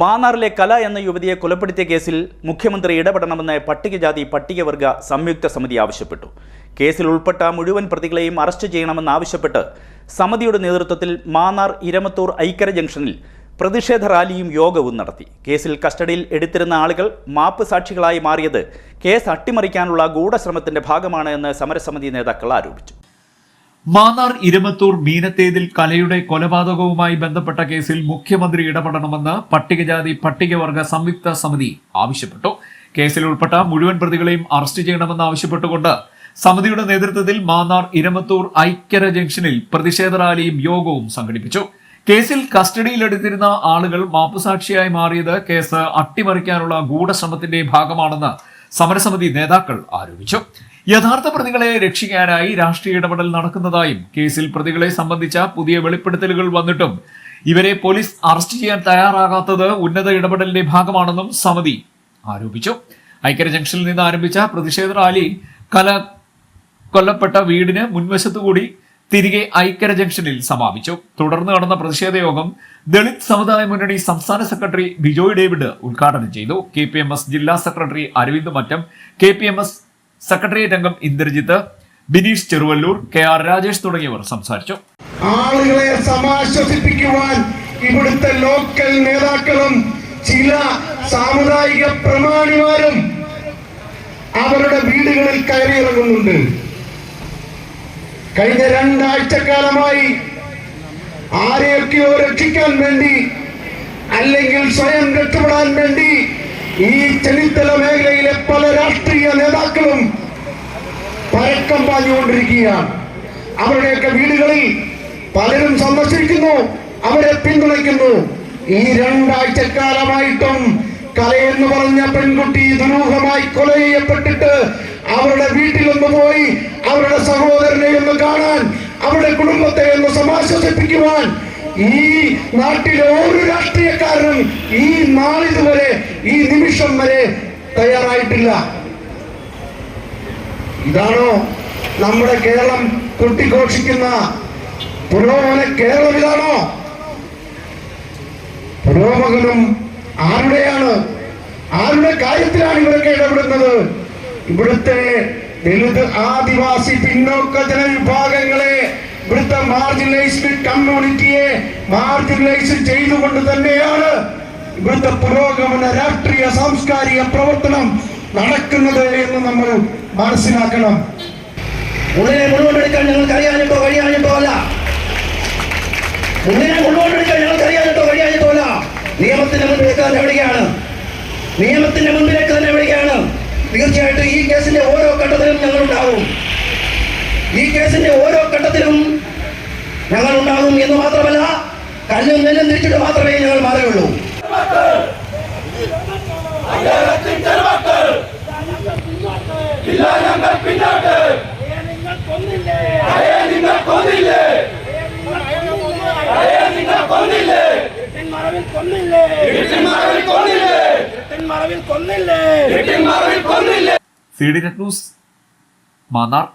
മാന്നാറിലെ കല എന്ന യുവതിയെ കൊലപ്പെടുത്തിയ കേസിൽ മുഖ്യമന്ത്രി ഇടപെടണമെന്ന് പട്ടികജാതി പട്ടികവർഗ സംയുക്ത സമിതി ആവശ്യപ്പെട്ടു. കേസിൽ ഉൾപ്പെട്ട മുഴുവൻ പ്രതികളെയും അറസ്റ്റ് ചെയ്യണമെന്നാവശ്യപ്പെട്ട് സമിതിയുടെ നേതൃത്വത്തിൽ മാന്നാർ ഇരമത്തൂർ ഐക്കര ജംഗ്ഷനിൽ പ്രതിഷേധ റാലിയും യോഗവും നടത്തി. കേസിൽ കസ്റ്റഡിയിൽ എടുത്തിരുന്ന ആളുകൾ മാപ്പ് സാക്ഷികളായി മാറിയത് കേസ് അട്ടിമറിക്കാനുള്ള ഗൂഢശ്രമത്തിന്റെ ഭാഗമാണ് എന്ന് സമരസമിതി നേതാക്കൾ ആരോപിച്ചു. മാന്നാർ ഇരുമത്തൂർ മീനത്തേതിൽ കലയുടെ കൊലപാതകവുമായി ബന്ധപ്പെട്ട കേസിൽ മുഖ്യമന്ത്രി ഇടപെടണമെന്ന് പട്ടികജാതി പട്ടികവർഗ സംയുക്ത സമിതി ആവശ്യപ്പെട്ടു. കേസിൽ ഉൾപ്പെട്ട മുഴുവൻ പ്രതികളെയും അറസ്റ്റ് ചെയ്യണമെന്ന് ആവശ്യപ്പെട്ടുകൊണ്ട് സമിതിയുടെ നേതൃത്വത്തിൽ മാന്നാർ ഇരമത്തൂർ ഐക്യര ജംഗ്ഷനിൽ പ്രതിഷേധ റാലിയും യോഗവും സംഘടിപ്പിച്ചു. കേസിൽ കസ്റ്റഡിയിലെടുത്തിരുന്ന ആളുകൾ മാപ്പുസാക്ഷിയായി മാറിയത് കേസ് അട്ടിമറിക്കാനുള്ള ഗൂഢശ്രമത്തിന്റെ ഭാഗമാണെന്ന് സമരസമിതി നേതാക്കൾ ആരോപിച്ചു. യഥാർത്ഥ പ്രതികളെ രക്ഷിക്കാനായി രാഷ്ട്രീയ ഇടപെടൽ നടക്കുന്നതായും കേസിൽ പ്രതികളെ സംബന്ധിച്ച പുതിയ വെളിപ്പെടുത്തലുകൾ വന്നിട്ടും ഇവരെ പോലീസ് അറസ്റ്റ് ചെയ്യാൻ തയ്യാറാകാത്തത് ഉന്നത ഇടപെടലിന്റെ ഭാഗമാണെന്നും സമിതി ആരോപിച്ചു. ഐക്യര ജംഗ്ഷനിൽ നിന്ന് ആരംഭിച്ച പ്രതിഷേധ റാലി കല കൊല്ലപ്പെട്ട വീടിന് മുൻവശത്തുകൂടി തിരികെ ഐക്യര ജംഗ്ഷനിൽ സമാപിച്ചു. തുടർന്ന് നടന്ന പ്രതിഷേധ യോഗം ദളിത് സമുദായ മുന്നണി സംസ്ഥാന സെക്രട്ടറി ബിജോയ് ഡേവിഡ് ഉദ്ഘാടനം ചെയ്തു. കെ ജില്ലാ secretary Aravind Mattam K secretariat അംഗം ഇന്ദ്രജിത്ത് ബിനീഷ് ചെറുവല്ലൂർ കെ ആർ രാജേഷ് തുടങ്ങിയവർ സംസാരിച്ചു. ആളുകളെ സമാശ്വസിപ്പിക്കുവാൻ ഇവിടുത്തെ ലോക്കൽ നേതാക്കളും ചില സാമുദായിക പ്രമാണിമാരും അവരുടെ വീടുകളിൽ കയറിയിറങ്ങുന്നുണ്ട്. കഴിഞ്ഞ രണ്ടാഴ്ചക്കാലമായി ആരെയൊക്കെയോ രക്ഷിക്കാൻ വേണ്ടി അല്ലെങ്കിൽ സ്വയം രക്ഷപ്പെടാൻ വേണ്ടി ഈ ചെന്നിത്തല മേഖലയിലെ പല രാഷ്ട്രീയ പരക്കം പാഞ്ഞുകൊണ്ടിരിക്കുകയാണ് അവരുടെയൊക്കെ വീടുകളിൽ പലരും സന്ദർശിക്കുന്നു അവരെ പിന്തുണയ്ക്കുന്നു. ഈ രണ്ടാഴ്ചക്കാലമായിട്ടും കലയെന്ന് പറഞ്ഞ പെൺകുട്ടി ദുരൂഹമായി കൊല ചെയ്യപ്പെട്ടിട്ട് അവരുടെ വീട്ടിലൊന്ന് പോയി അവരുടെ സഹോദരനെ ഒന്ന് കാണാൻ അവരുടെ കുടുംബത്തെ ഒന്ന് സമാശ്വസിപ്പിക്കുവാൻ ഈ നാട്ടിലെ ഒരു രാഷ്ട്രീയക്കാരനും ഈ നാളിതുവരെ ഈ നിമിഷം വരെ തയ്യാറായിട്ടില്ല. ഇതാണോ നമ്മുടെ കേരളം കുട്ടിഘോഷിക്കുന്ന പുരോഗമന കേരളം ഇതാണോ പുരോഗമനം ആരുടെയാണ്? ആരുടെ കാര്യത്തിലാണ് ഇവരൊക്കെ ഇടപെടുന്നത്? ഇവിടുത്തെ ദളിത് ആദിവാസി പിന്നോക്ക ജനവിഭാഗങ്ങളെ ഇവിടുത്തെ മാർജിനലൈസ്ഡ് കമ്മ്യൂണിറ്റിയെ മാർജിനലൈസ് ചെയ്തുകൊണ്ട് തന്നെയാണ് ഇവിടുത്തെ പുരോഗമന രാഷ്ട്രീയ സാംസ്കാരിക പ്രവർത്തനം നടക്കുന്നത് എന്ന് നമ്മൾ മനസ്സിലാക്കണം. മുഴുവൻ എടുക്കാൻ ഞങ്ങൾക്ക് അറിയാനിട്ടോ കഴിയാനിട്ടോ അല്ല. മുന്നിനെ മുഴുവൻ എടുക്കാൻ ഞങ്ങൾക്ക് അറിയാനിട്ടോ കഴിയാനിട്ടോ അല്ല. നിയമത്തിന്റെ മുമ്പിലേക്ക് തന്നെ എവിടെയാണ് നിയമത്തിന്റെ മുമ്പിലേക്ക് തന്നെ എവിടെയാണ് തീർച്ചയായിട്ടും ഈ കേസിന്റെ ഓരോ ഘട്ടത്തിലും ഞങ്ങൾ ഉണ്ടാവും ഈ കേസിന്റെ ഓരോ ഘട്ടത്തിലും ഞങ്ങൾ ഉണ്ടാകും എന്ന് മാത്രമല്ല കല്ലും നെല്ലും തിരിച്ചിട്ട് മാത്രമേ ഞങ്ങൾ മാറുകയുള്ളൂ. C D net news Mannar.